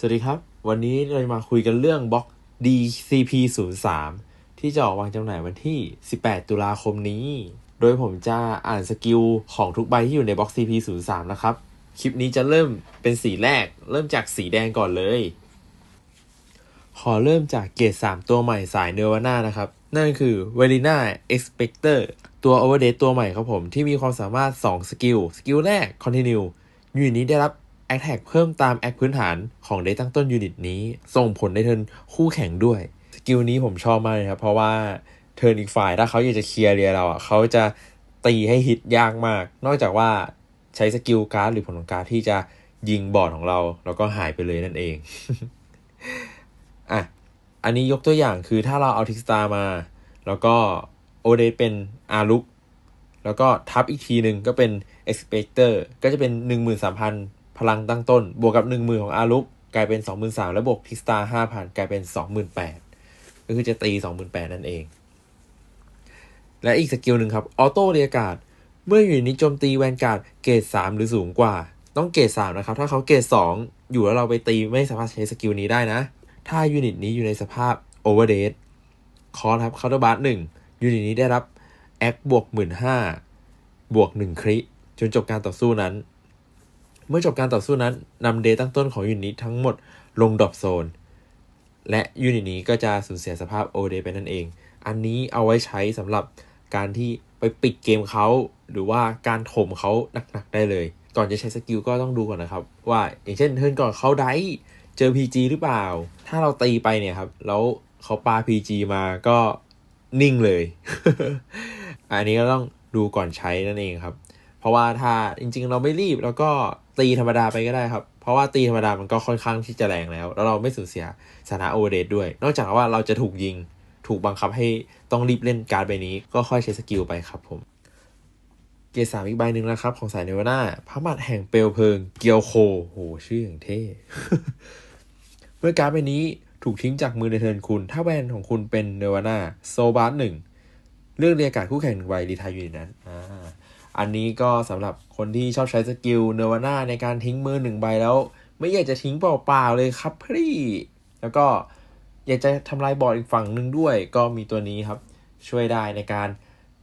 สวัสดีครับ วันนี้เราจะมาคุยกันเรื่องบล็อก DCP 0 3 ที่จะออกวางจำหน่ายวันที่ 18 ตุลาคมนี้ โดยผมจะอ่านสกิลของทุกใบที่อยู่ในบล็อก CP 0 3 นะครับ คลิปนี้จะเริ่มเป็นสีแรก เริ่มจากสีแดงก่อนเลย ขอเริ่มจากเกรด3 ตัวใหม่สายเนวาน่านะครับ นั่นคือ v e r i n a Expector ตัว Overdate ตัวใหม่ครับผมที่มีความสามารถ 2 สกิล สกิลแรก Continue ยูนิตนี้ได้รับ a t t a c k เพิ่มตามแอคพื้นฐานของเดตั้งต้นยูนิตนี้ ส่งผลในเทิร์นคู่แข่งด้วยสกิลนี้ผมชอบมากเลยครับเพราะว่าเทิร์นอีกฝ่ายถ้าเขาอยากจะเคลียร์เรียเราอะเขาจะตีให้ฮิตยากมาก นอกจากว่าใช้สกิลการ์ดหรือผลของการ์ดที่จะยิงบอร์ดของเราแล้วก็หายไปเลยนั่นเองอะอันนี้ยกตัวอย่างคือถ้าเราเอาทิกสตาร์มา แล้วก็โอเดเป็นอารุกแล้วก็ทับอีกทีหนึ่งก็เป็น Expector ก็จะเป็น 13,000 พลังตั้งต้น บวกกับ 10,000 ของอารุกกลายเป็น 23,000แล้วบวกทิสตา5,000 กลายเป็น 28,000 ก็คือจะตี 28,000 นั่นเอง และอีกสกิลหนึ่งครับ ออโต้เรียกาดเมื่ออยู่ในโจมตีแวนการ์ดเกรด3 หรือสูงกว่า ต้องเกรด3นะครับ ถ้าเขาเกรด2 อยู่แล้วเราไปตีไม่สามารถใช้สกิลนี้ได้นะ ถ้ายูนิตนี้อยู่ในสภาพโอเวอร์เดทคอร์ครับเคาน์เตอร์บาร์หนึ่งยูนิตนี้ได้รับแอคบวกหมื่นห้าบวกหนึ่งคริจนจบการต่อสู้นั้น เมื่อจบการต่อสู้นั้นนำเดตั้งต้นของยูนิตทั้งหมดลงดรอปโซน และยูนิตนี้ก็จะสูญเสียสภาพโอเดไปนั่นเอง อันนี้เอาไว้ใช้สำหรับการที่ไปปิดเกมเขาหรือว่าการถมเขาหนักๆได้เลย ก่อนจะใช้สกิลก็ต้องดูก่อนนะครับ ว่าอย่างเช่นเทิร์นก่อนเขาได้เจอ PG หรือเปล่า ถ้าเราตีไปเนี่ยครับ แล้วเขาปา PG มาก็นิ่งเลย อันนี้ก็ต้องดูก่อนใช้นั่นเองครับ เพราะว่าถ้าจริงๆ เราไม่รีบแล้วก็ ตีธรรมดาไปก็ได้ครับ เพราะว่าตีธรรมดามันก็ค่อนข้างที่จะแรงแล้ว แล้วเราไม่สูญเสียสถานะโอเวอร์เดทด้วย นอกจากว่าเราจะถูกยิงถูกบังคับให้ต้องรีบเล่นการ์ดใบนี้ ก็ค่อยใช้สกิลไปครับผม เกรดสามอีกใบหนึ่งนะครับ ของสายเนวาน่าพระมัดแห่งเปลวเพลิง เกียวโคโหชื่ออย่างเท่ เมื่อการ์ดใบนี้ถูกทิ้งจากมือในเทิร์นคุณ ถ้าแวนของคุณเป็นเนวาน่าโซบาร์หนึ่งเลือกเรียกการคู่แข่งหนึ่งใบรีทายอยูนิตนั้นอ่า อันนี้ก็สำหรับคนที่ชอบใช้สกิลเนวาน่าในการทิ้งมือหนึ่งใบแล้ว ไม่อยากจะทิ้งเปล่าๆเลยครับพี่แล้วก็อยากจะทำลายบอร์ดอีกฝั่งหนึ่งด้วย ก็มีตัวนี้ครับ ช่วยได้ในการ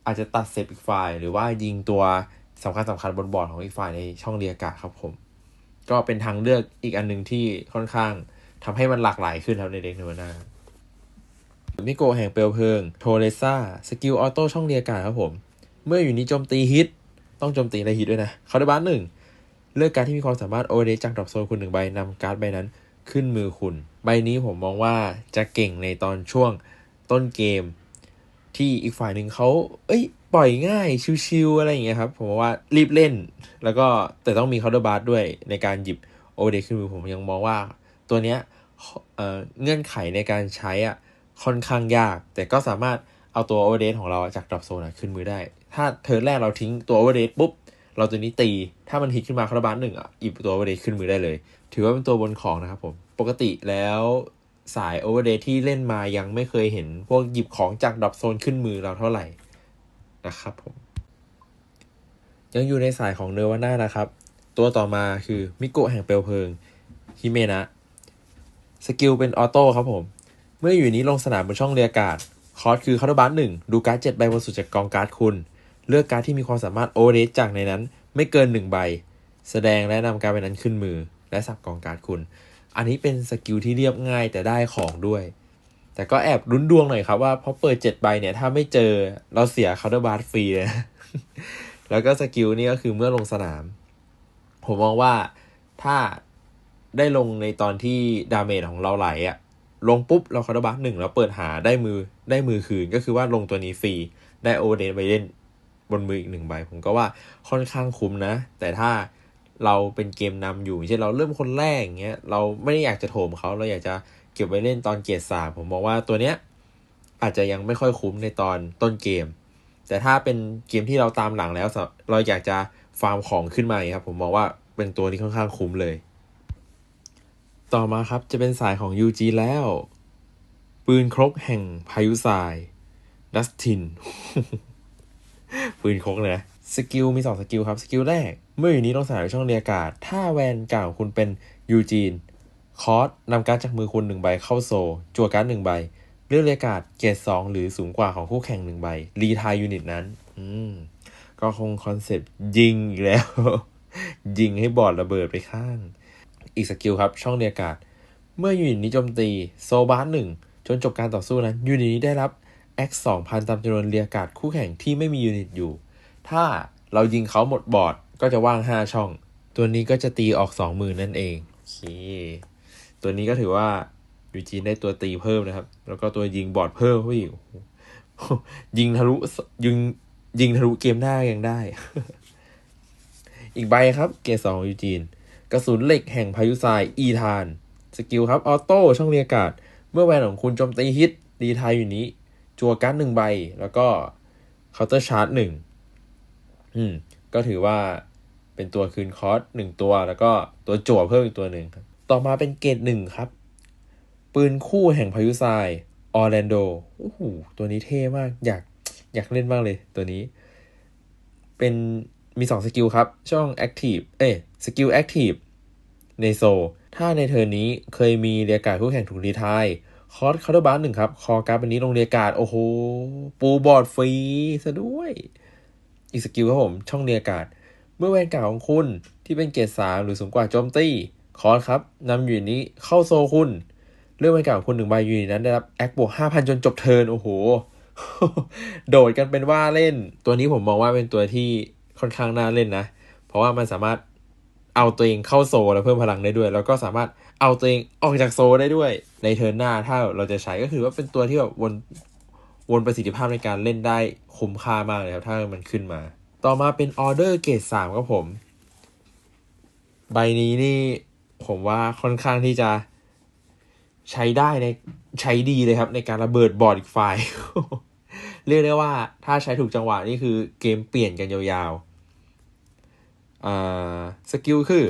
อาจจะตัดเซฟอีกฝ่าย หรือว่ายิงตัวสำคัญสำคัญบนบอร์ดของอีกฝ่ายในช่องเรียการ์ดครับผม ก็เป็นทางเลือกอีกอันหนึ่งที่ค่อนข้างทำให้มันหลากหลายขึ้นครับในเด็กเนวาน่ามิโกะแห่งเปลวเพลิง โทเรซ่า สกิลออโต้ช่องเรียกการดครับผม เมื่ออยู่นี้โจมตีฮิต ต้องโจมตีในฮิตด้วยนะเขาได้บ้านหนึ่งเลือกการที่มีความสามารถโอเดจากดรอปโซนคุณหนึ่งใบนำการ์ดใบนั้นขึ้นมือคุณ ใบนี้ผมมองว่าจะเก่งในตอนช่วงต้นเกม ที่อีกฝ่ายหนึ่งเขาเอ้ย ปล่อยง่ายชิวๆอะไรอย่างเงี้ยครับ ผมว่ารีบเล่น แล้วก็แต่ต้องมีเคาน์เตอร์บาร์ด้วยในการหยิบโอเดขึ้นมือผมยังมองว่า ตัวเนี้ยเอ่อเงื่อนไขในการใช้อะค่อนข้างยาก แต่ก็สามารถเอาตัวโอเวอร์เดของเราจากดรอปโซนขึ้นมือได้ ถ้าเทิร์นแรกเราทิ้งตัวโอเวอร์เดปุ๊บ เราตัวนี้ตี ถ้ามันฮิตขึ้นมาคาราบานหนึ่งอะหยิบตัวโอเวอร์เดขึ้นมือได้เลย ถือว่าเป็นตัวบนของนะครับผม ปกติแล้วสายโอเวอร์เดที่เล่นมายังไม่เคยเห็น พวกหยิบของจากดรอปโซนขึ้นมือเราเท่าไหร่นะครับผม ยังอยู่ในสายของเนวาน่านะครับ ตัวต่อมาคือมิโกะแห่งเปลวเพลิงฮิเมนะสกิลเป็นออโต้ครับผม เมื่ออยู่นี้ลงสนามบนช่องเรียกการ์ดคอร์สคือคาร์ดบัสหนึ่งดูการ์ดเจ็ดใบบนสุดจากกองการ์ดคุณ เลือกการ์ดที่มีความสามารถโอเดจากในนั้น ไม่เกินหนึ่งใบ แสดงและนำการ์ดใบนั้นขึ้นมือ และสับกองการ์ดคุณ อันนี้เป็นสกิลที่เรียบง่ายแต่ได้ของด้วย แต่ก็แอบรุ้นดวงหน่อยครับว่าพอเปิดเจ็ดใบเนี่ย ถ้าไม่เจอเราเสียคาร์ดบัสฟรีเลยนะแล้วก็สกิลนี่ก็คือเมื่อลงสนาม ผมมองว่าถ้าได้ลงในตอนที่ดาเมจของเราไหลอะลงปุ๊บเราคาร์ดบัสหนึ่งแล้วเปิดหาได้มือได้มือคืนก็คือว่าลงตัวนี้ฟรี ได้โอเดนไปเล่น บนมืออีกหนึ่งใบ ผมก็ว่าค่อนข้างคุ้มนะ แต่ถ้าเราเป็นเกมนำอยู่เช่นเราเริ่มคนแรกอย่างเงี้ยเราไม่ได้อยากจะโถมเขาเราอยากจะเก็บไว้เล่นตอนเกียร์สามผมมองว่าตัวเนี้ยอาจจะยังไม่ค่อยคุ้มในตอนต้นเกม แต่ถ้าเป็นเกมที่เราตามหลังแล้ว เราอยากจะฟาร์มของขึ้นมาครับผมมองว่าเป็นตัวที่ค่อนข้างคุ้มเลย ต่อมาครับจะเป็นสายของ UG แล้ว ปืนครกแห่งพายุทรายดัสติน ปืนคกเลยนะสกิลมีสองสกิลครับ สกิลแรก เมื่ออยู่นี้ลงสนามในช่องเรียกาศ ถ้าแวนเก่าคุณเป็นยูจีน คอร์สนำการ์ดจากมือคุณหนึ่งใบเข้าโซลจั่วการ์ดหนึ่งใบ เลือกเรียการ์ดเกรดสองหรือสูงกว่าของคู่แข่งหนึ่งใบ รีทายยูนิตนั้น อืม ก็คงคอนเซปต์ยิงอีกแล้ว ยิงให้บอดระเบิดไปข้าง อีกสกิลครับ ช่องเรียการ์ดเมื่อยูนิตนี้โจมตีโซบาร์หนึ่งจนจบการต่อสู้นั้นยูนิตนี้ได้รับ X 2,000ตามจำนวนเรียการ์ดคู่แข่งที่ไม่มียูนิตอยู่ ถ้าเรายิงเขาหมดบอร์ดก็จะว่าง 5 ช่อง ตัวนี้ก็จะตีออก 20,000 นั่นเองโอเคตัวนี้ก็ถือว่ายูจีนได้ตัวตีเพิ่มนะครับ แล้วก็ตัวยิงบอร์ดเพิ่มเข้าไปอีกยิงทะลุยิงยิงทะลุเกมหน้ายังได้ อีกใบครับ เกรดสองยูจีน กระสุนเหล็กแห่งพายุทรายอีธาน สกิลครับ ออโต้ช่องเรียการ์ดเมื่อแวนของคุณโจมตีฮิตรีไทายอยู่นี้ จัวการ์ดหนึ่งใบ แล้วก็เคาน์เตอร์ชาร์จหนึ่งอืม ก็ถือว่าเป็นตัวคืนคอร์สหนึ่งตัว แล้วก็ตัวจั่วเพิ่มอีกตัวหนึ่งครับต่อมาเป็นเกรดหนึ่งครับ ปืนคู่แห่งพายุทรายออร์แลนโดโอ้โหตัวนี้เท่มาก อยากอยากเล่นมากเลยตัวนี้ เป็นมีสองสกิลครับ ช่อง Active เอ้สกิล Active ในโซ ถ้าในเทอร์นี้เคยมีเรียกการ์ดคู่แข่งถูกรีทาย คอร์สคาร์ดบาร์หนึ่งครับ คอการ์ดเป็นนี้ลงเรียการโอ้โห ปูบอร์ดฟรีซะด้วย อีกสกิลครับผม ช่องเรียการเมื่อแวนเก่าของคุณที่เป็นเกรดสามหรือสูงกว่าโจมตี คอร์สครับนำอยู่นี้เข้าโซคุณเลือกแวนเก่าของคุณหนึ่งใบอยู่ในนั้นได้รับแอคบวกห้าพันจนจบเทิร์น โอ้โห โดดกันเป็นว่าเล่น ตัวนี้ผมมองว่าเป็นตัวที่ค่อนข้างน่าเล่นนะ เพราะว่ามันสามารถ เอาตัวเองเข้าโซแล้วเพิ่มพลังได้ด้วย แล้วก็สามารถเอาตัวเองออกจากโซได้ด้วย ในเทิร์นหน้าถ้าเราจะใช้ก็คือว่าเป็นตัวที่แบบวนวนประสิทธิภาพในการเล่นได้คุ้มค่ามากเลยครับถ้ามันขึ้นมา ต่อมาเป็นออเดอร์เกรดสามครับผม ใบนี้นี่ผมว่าค่อนข้างที่จะใช้ได้ในใช้ดีเลยครับ ในการระเบิดบอร์ดอีกฝ่ายเรียกได้ว่าถ้าใช้ถูกจังหวะนี่คือเกมเปลี่ยนกันยาวๆ สกิลคือ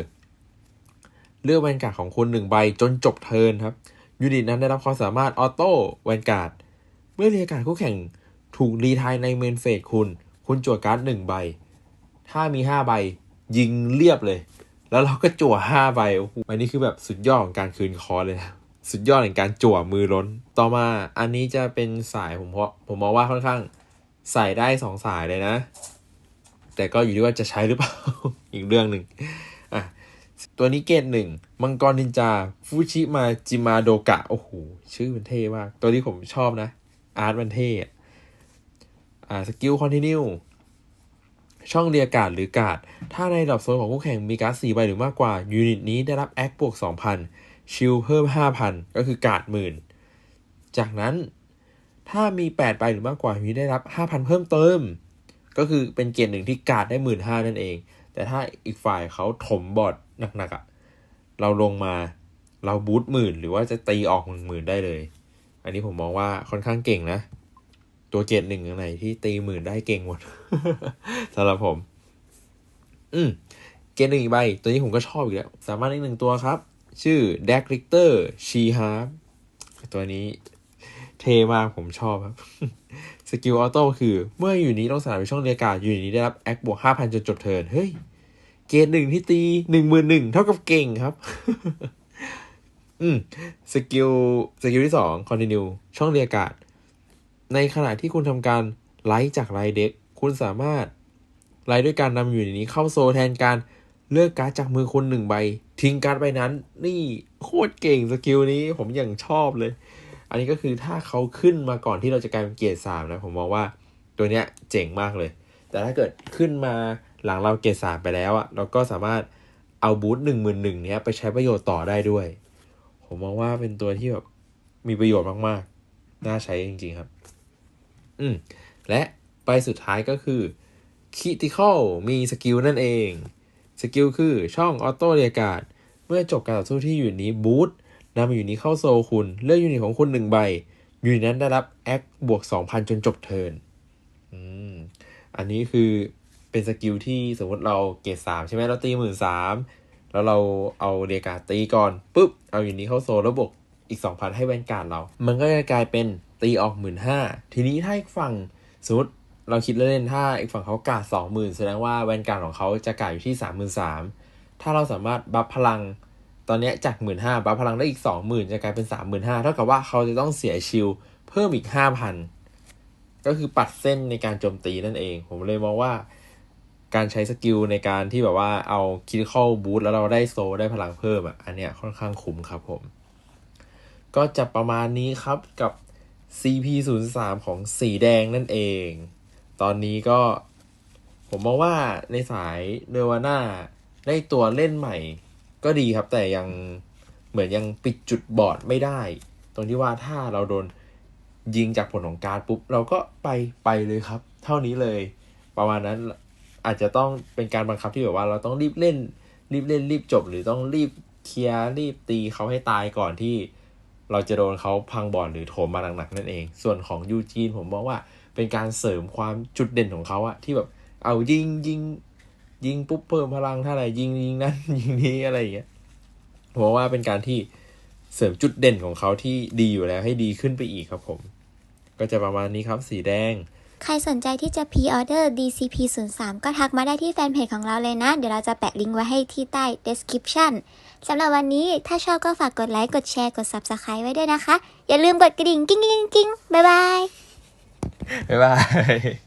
เลือกแวนการ์ดของคุณหนึ่งใบจนจบเทิร์นครับ ยูนิตนั้นได้รับความสามารถออโต้แวนการ์ดเมื่อเรียกการ์ดคู่แข่งถูกรีทายในเมนเฟสคุณ คุณจั่วการ์ดหนึ่งใบ ถ้ามีห้าใบยิงเรียบเลย แล้วเราก็จั่วห้าใบโอ้โหอันนี้คือแบบสุดยอดของการคืนคอเลยนะสุดยอดแห่งการจั่วมือล้น ต่อมาอันนี้จะเป็นสายผมเพราะผมมองว่าค่อนข้างใส่ได้สองสายเลยนะ แต่ก็อยู่ที่ว่าจะใช้หรือเปล่า อีกเรื่องหนึ่งอะตัวนี้เกตหนึ่งมังกรนินจาฟูชิมาจิมาโดกะ โอ้โห ชื่อมันเท่มาก ตัวนี้ผมชอบนะ อาร์ตมันเท่อ่าสกิลคอนติเนียช่องเรียกการ์ดหรือการ์ดถ้าในดรอปโซนของคู่แข่งมีการ์ดสี่ใบหรือมากกว่า ยูนิตนี้ได้รับแอคบวกสองพันชิลเพิ่มห้าพันก็คือการ์ดหมื่น จากนั้นถ้ามีแปดใบหรือมากกว่ายูนิตได้รับห้าพันเพิ่มเติม ก็คือเป็นเกณฑ์หนึ่งที่การ์ดได้หมื่นห้านั่นเอง แต่ถ้าอีกฝ่ายเขาถมบอร์ดหนักๆอะ่ะ เราลงมาเราบูทหมื่นหรือว่าจะตีออกหนึ่งหมื่นได้เลย อันนี้ผมมองว่าค่อนข้างเก่งนะ ตัวเกรดหนึ่งอย่างไหนที่ตีหมื่นได้เก่งหมดสำหรับผม อืมเกรดหนึ่งอีกใบ ตัวนี้ผมก็ชอบอีกแล้ว สามารถอีกหนึ่งตัวครับ ชื่อ d a c k Richter She h a r p ตัวนี้ เท่มากผมชอบครับ สกิลออโต้คือ เมื่ออยู่นี้ต้องสนามในช่องเรียกการ์ดอยู่นี้ได้รับแอคบวกห้าพันจนจบเทิร์น เฮ้ย เกรดหนึ่งที่ตีหนึ่งหมื่นหนึ่งเท่ากับเก่งครับ อืม สกิล สกิลที่สองคอนติเนียช่องเรียกการในขณะที่คุณทำการไลท์จากไลท์เด็กคุณสามารถไลท์ด้วยการนำอยู่ในนี้เข้าโซแทนการเลือกการ์ดจากมือคุณหนึ่งใบ ทิ้งการ์ดใบนั้น นี่โคตรเก่งสกิลนี้ผมอย่างชอบเลย นนี้ก็คือถ้าเขาขึ้นมาก่อนที่เราจะกลายเป็นเกียร์สามนะผมมองว่าตัวเนี้ยเจ๋งมากเลย แต่ถ้าเกิดขึ้นมาหลังเราเกียร์สามไปแล้วอะเราก็สามารถเอาบูทหนึ่งหมื่นหนึ่งเนี้ยไปใช้ประโยชน์ต่อได้ด้วย ผมมองว่าเป็นตัวที่แบบมีประโยชน์มากๆ น่าใช้จริงๆครับ อืม และไปสุดท้ายก็คือ Critical มีสกิลนั่นเอง สกิลคือช่องออโต้เรียกาศเมื่อจบการต่อสู้ที่อยู่นี้บูท นำอยู่นี้เข้าโซคุณเลือกยูนิตของคุณหนึ่งใบยูนิตนั้นได้รับแอคบวก2,000จนจบเทิร์นอันนี้คือเป็นสกิลที่สมมติเราเกรดสามใช่ไหมเราตีหมื่นสามแล้วเราเอาเรียกาตีก่อนปุ๊บเอาอยู่นี้เข้าโซลแล้วบวกอีก2,000ให้แวนการ์ดเรา มันก็จะกลายเป็นตีออกหมื่นห้าทีนี้ถ้าอีกฝั่งสมมติเราคิดเล่นๆถ้าอีกฝั่งเขากาดสองหมื่นแสดงว่าแวนการ์ดของเขาจะกาดอยู่ที่สามหมื่นสามถ้าเราสามารถบัฟพลัง ตอนนี้จากหมื่นห้าบัฟพลังได้อีกสองหมื่นจะกลายเป็นสามหมื่นห้าเท่ากับว่าเขาจะต้องเสียชิลเพิ่มอีกห้าพันก็คือปัดเส้นในการโจมตีนั่นเอง ผมเลยมองว่าการใช้สกิลในการที่แบบว่าเอาคิดเข้าบูทแล้วเราได้โซได้พลังเพิ่มอะอันเนี้ยค่อนข้างคุ้มครับผม ก็จะประมาณนี้ครับกับ CP 0 3 ของสีแดงนั่นเอง ตอนนี้ก็ผมมองว่าในสายเนวาน่าได้ตัวเล่นใหม่ ก็ดีครับ แต่ยังเหมือนยังปิดจุดบอดไม่ได้ ตรงที่ว่าถ้าเราโดนยิงจากผลของการปุ๊บ เราก็ไปไปเลยครับ เท่านี้เลย ประมาณนั้นอาจจะต้องเป็นการบังคับที่แบบว่าเราต้องรีบเล่น รีบเล่นรีบจบ หรือต้องรีบเคลียร์รีบตีเขาให้ตายก่อนที่เราจะโดนเขาพังบอลหรือโถมมาหนักๆนั่นเอง ส่วนของยูจีนผมมองว่าเป็นการเสริมความจุดเด่นของเขาอะที่แบบเอายิงยิง ยิงปุ๊บเพิ่มพลังเท่าไหร่ยิงยิงนั่นยิงนี้อะไรอย่างเงี้ยผมว่าเป็นการที่เสริมจุดเด่นของเขาที่ดีอยู่แล้วให้ดีขึ้นไปอีกครับผม ก็จะประมาณนี้ครับสีแดง ใครสนใจที่จะ pre-order DCP 0 3ก็ทักมาได้ที่แฟนเพจของเราเลยนะ เดี๋ยวเราจะแปะลิงก์ไว้ให้ที่ใต้ description สำหรับวันนี้ถ้าชอบก็ฝากกดไลค์ กดแชร์ กด subscribe ไว้ด้วยนะคะ อย่าลืมกดกระดิ่ง กิ้งกิ้งกิ้งบ๊ายบาย บ๊ายบาย